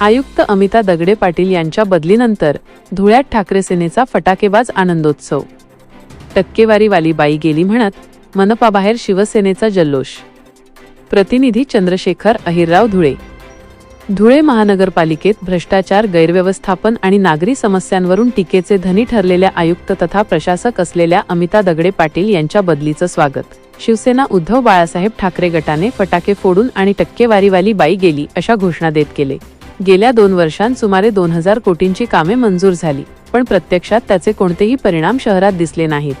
आयुक्त अमिता दगडे पाटील यांच्या बदलीनंतर धुळ्यात ठाकरे सेनेचा फटाकेबाज आनंदोत्सव. टक्केवारीवाली बाई गेली म्हणत मनपाबाहेर शिवसेनेचा जल्लोष. प्रतिनिधी चंद्रशेखर अहिरराव धुळे. धुळे महानगरपालिकेत भ्रष्टाचार गैरव्यवस्थापन आणि नागरी समस्यांवरून टीकेचे धनी ठरलेल्या आयुक्त तथा प्रशासक असलेल्या अमिता दगडे पाटील यांच्या बदलीचं स्वागत. शिवसेना उद्धव बाळासाहेब ठाकरे गटाने फटाके फोडून आणि टक्केवारीवाली बाई गेली अशा घोषणा देत केले. गेल्या दोन वर्षांत सुमारे दोन हजार कोटींची कामे मंजूर झाली पण प्रत्यक्षात त्याचे कोणतेही परिणाम शहरात दिसले नाहीत.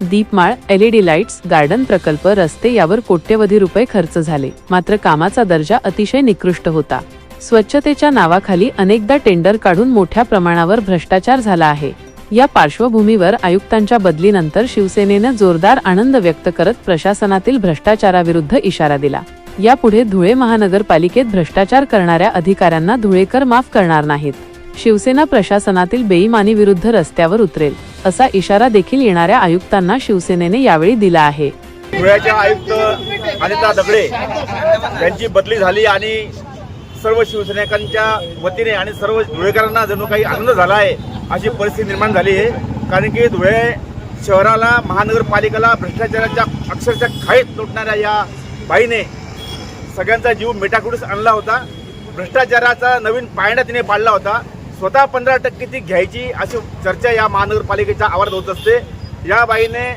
दीपमाळ एलईडी लाईट्स गार्डन प्रकल्प रस्ते यावर कोट्यवधी रुपये खर्च झाले मात्र कामाचा दर्जा अतिशय निकृष्ट होता. स्वच्छतेच्या नावाखाली अनेकदा टेंडर काढून मोठ्या प्रमाणावर भ्रष्टाचार झाला आहे. या पार्श्वभूमीवर आयुक्तांच्या बदलीनंतर शिवसेनेनं जोरदार आनंद व्यक्त करत प्रशासनातील भ्रष्टाचाराविरुद्ध इशारा दिला. यापुढे धुळे महानगरपालिकेत भ्रष्टाचार करणाऱ्या अधिकाऱ्यांना धुळेकर माफ करणार नाहीत. शिवसेना प्रशासनातील बेईमानी विरुद्ध रस्त्यावर उतरेल असा इशारा देखील येणाऱ्या आयुक्तांना शिवसेनेने यावेळी दिला आहे. धुळ्याच्या आयुक्त अनिता दगडे यांची बदली झाली आणि सर्व शिवसैनिकांच्या वतीने आणि सर्व धुळेकरांना जणू काही आनंद झाला आहे अशी परिस्थिती निर्माण झाली आहे. कारण की धुळे शहराला महानगरपालिकेला भ्रष्टाचाराच्या अक्षरशः खाईत लुटणाऱ्या या बाईने सगळ्यांचा जीव मेटाकुटीस आणला होता. भ्रष्टाचाराचा नवीन पायंडा तिने पाडला होता. स्वतः पंधरा टक्के ती घ्यायची अशी चर्चा या महानगरपालिकेच्या आवारात होत असते. या बाईने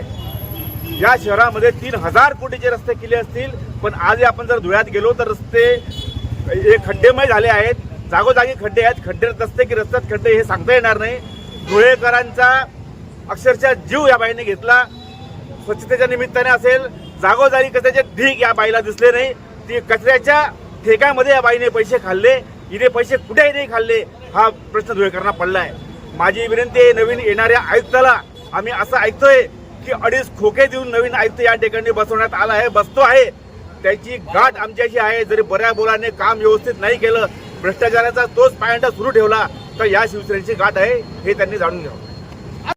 या शहरामध्ये तीन हजार कोटीचे रस्ते केले असतील. पण आज आपण जर धुळ्यात गेलो तर रस्ते हे खड्डेमय झाले आहेत. जागोजागी खड्डे आहेत. खड्डे रस्ते की रस्त्यात खड्डे हे सांगता येणार नाही. धुळेकरांचा अक्षरशः जीव या बाईने घेतला. स्वच्छतेच्या निमित्ताने असेल. जागोजागी कशाचे ढीक या बाईला दिसले नाही. ती कचऱ्याच्या ठेक्यामध्ये या बाईने पैसे खाल्ले. हिने पैसे कुठेही नाही खाल्ले. हा प्रश्न धुळेकरांना पडला आहे माझी विनंती आहे नवीन येणाऱ्या आयुक्ताला आम्ही असं ऐकतोय की अडीच खोके देऊन नवीन आयुक्त या ठिकाणी बसवण्यात आला आहे बसतो आहे. त्याची गाठ आमच्याशी आहे. जरी बऱ्या बोलाने काम व्यवस्थित नाही केलं भ्रष्टाचाराचा तोच पायंडा सुरू ठेवला तर या शिवसेनेची गाठ आहे हे त्यांनी जाणून घ्यावं.